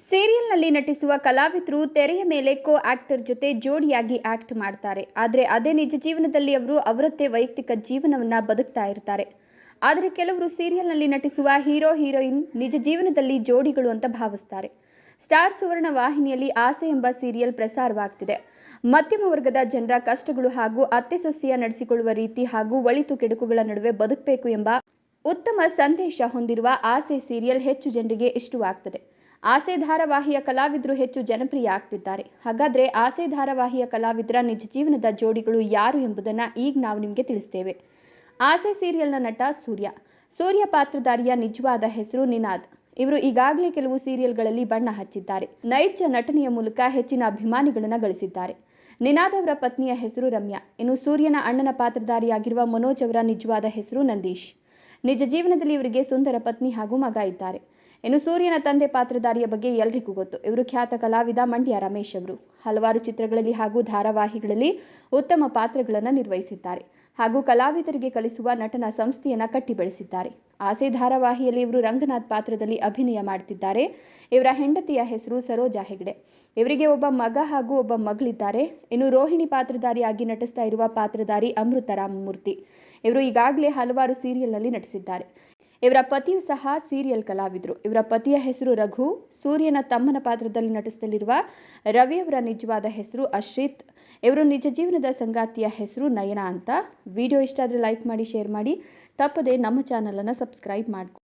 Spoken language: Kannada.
ಸೀರಿಯಲ್ನಲ್ಲಿ ನಟಿಸುವ ಕಲಾವಿದರು ತೆರೆಯ ಮೇಲೆ ಕೋ ಆಕ್ಟರ್ ಜೊತೆ ಜೋಡಿಯಾಗಿ ಆಕ್ಟ್ ಮಾಡ್ತಾರೆ. ಆದರೆ ಅದೇ ನಿಜ ಜೀವನದಲ್ಲಿ ಅವರು ಅವರದ್ದೇ ವೈಯಕ್ತಿಕ ಜೀವನವನ್ನು ಬದುಕ್ತಾ ಇರ್ತಾರೆ. ಆದರೆ ಕೆಲವರು ಸೀರಿಯಲ್ನಲ್ಲಿ ನಟಿಸುವ ಹೀರೋ, ಹೀರೋಯಿನ್ ನಿಜ ಜೀವನದಲ್ಲಿ ಜೋಡಿಗಳು ಅಂತ ಭಾವಿಸ್ತಾರೆ. ಸ್ಟಾರ್ ಸುವರ್ಣ ವಾಹಿನಿಯಲ್ಲಿ ಆಸೆ ಎಂಬ ಸೀರಿಯಲ್ ಪ್ರಸಾರವಾಗ್ತಿದೆ. ಮಧ್ಯಮ ವರ್ಗದ ಜನರ ಕಷ್ಟಗಳು ಹಾಗೂ ಅತ್ತೆ ಸೊಸೆಯ ನಡೆಸಿಕೊಳ್ಳುವ ರೀತಿ ಹಾಗೂ ಒಳಿತು ಕೆಡುಕುಗಳ ನಡುವೆ ಬದುಕಬೇಕು ಎಂಬ ಉತ್ತಮ ಸಂದೇಶ ಹೊಂದಿರುವ ಆಸೆ ಸೀರಿಯಲ್ ಹೆಚ್ಚು ಜನರಿಗೆ ಇಷ್ಟವಾಗ್ತದೆ. ಆಸೆ ಧಾರಾವಾಹಿಯ ಕಲಾವಿದರು ಹೆಚ್ಚು ಜನಪ್ರಿಯ ಆಗ್ತಿದ್ದಾರೆ. ಹಾಗಾದ್ರೆ ಆಸೆ ಧಾರಾವಾಹಿಯ ಕಲಾವಿದರ ನಿಜ ಜೀವನದ ಜೋಡಿಗಳು ಯಾರು ಎಂಬುದನ್ನು ಈಗ ನಾವು ನಿಮಗೆ ತಿಳಿಸ್ತೇವೆ. ಆಸೆ ಸೀರಿಯಲ್ನ ನಟ ಸೂರ್ಯ. ಸೂರ್ಯ ಪಾತ್ರಧಾರಿಯ ನಿಜವಾದ ಹೆಸರು ನಿನಾದ್. ಇವರು ಈಗಾಗಲೇ ಕೆಲವು ಸೀರಿಯಲ್ಗಳಲ್ಲಿ ಬಣ್ಣ ಹಚ್ಚಿದ್ದಾರೆ. ನೈಜ ನಟನೆಯ ಮೂಲಕ ಹೆಚ್ಚಿನ ಅಭಿಮಾನಿಗಳನ್ನು ಗಳಿಸಿದ್ದಾರೆ. ನಿನಾದ್ ಅವರ ಪತ್ನಿಯ ಹೆಸರು ರಮ್ಯಾ. ಇನ್ನು ಸೂರ್ಯನ ಅಣ್ಣನ ಪಾತ್ರಧಾರಿಯಾಗಿರುವ ಮನೋಜ್ ಅವರ ನಿಜವಾದ ಹೆಸರು ನಂದೀಶ್. ನಿಜ ಜೀವನದಲ್ಲಿ ಇವರಿಗೆ ಸುಂದರ ಪತ್ನಿ ಹಾಗೂ ಮಗ ಇದ್ದಾರೆ. ಇನ್ನು ಸೂರ್ಯನ ತಂದೆ ಪಾತ್ರಧಾರಿಯ ಬಗ್ಗೆ ಎಲ್ರಿಗೂ ಗೊತ್ತು. ಇವರು ಖ್ಯಾತ ಕಲಾವಿದ ಮಂಡ್ಯ ರಮೇಶ್ ಅವರು. ಹಲವಾರು ಚಿತ್ರಗಳಲ್ಲಿ ಹಾಗೂ ಧಾರಾವಾಹಿಗಳಲ್ಲಿ ಉತ್ತಮ ಪಾತ್ರಗಳನ್ನು ನಿರ್ವಹಿಸಿದ್ದಾರೆ. ಹಾಗೂ ಕಲಾವಿದರಿಗೆ ಕಲಿಸುವ ನಟನ ಸಂಸ್ಥೆಯನ್ನು ಕಟ್ಟಿ ಬೆಳೆಸಿದ್ದಾರೆ ಆಸೆ ಧಾರಾವಾಹಿಯಲ್ಲಿ ಇವರು ರಂಗನಾಥ್ ಪಾತ್ರದಲ್ಲಿ ಅಭಿನಯ ಮಾಡುತ್ತಿದ್ದಾರೆ ಇವರ ಹೆಂಡತಿಯ ಹೆಸರು ಸರೋಜಾ ಹೆಗ್ಡೆ. ಇವರಿಗೆ ಒಬ್ಬ ಮಗ ಹಾಗೂ ಒಬ್ಬ ಮಗಳಿದ್ದಾರೆ. ಇನ್ನು ರೋಹಿಣಿ ಪಾತ್ರಧಾರಿಯಾಗಿ ನಟಿಸ್ತಾ ಇರುವ ಪಾತ್ರಧಾರಿ ಅಮೃತ ರಾಮಮೂರ್ತಿ. ಇವರು ಈಗಾಗಲೇ ಹಲವಾರು ಸೀರಿಯಲ್ನಲ್ಲಿ ನಟಿಸಿದ್ದಾರೆ. ಇವರ ಪತಿಯು ಸಹ ಸೀರಿಯಲ್ ಕಲಾವಿದರು. ಇವರ ಪತಿಯ ಹೆಸರು ರಘು. ಸೂರ್ಯನ ತಮ್ಮನ ಪಾತ್ರದಲ್ಲಿ ನಟಿಸಲಿರುವ ರವಿಯವರ ನಿಜವಾದ ಹೆಸರು ಅಶ್ರಿತ್. ಇವರು ನಿಜ ಜೀವನದ ಸಂಗಾತಿಯ ಹೆಸರು ನಯನ ಅಂತ. ವಿಡಿಯೋ ಇಷ್ಟ ಆದರೆ ಲೈಕ್ ಮಾಡಿ, ಶೇರ್ ಮಾಡಿ. ತಪ್ಪದೆ ನಮ್ಮ ಚಾನಲನ್ನು ಸಬ್ಸ್ಕ್ರೈಬ್ ಮಾಡಿ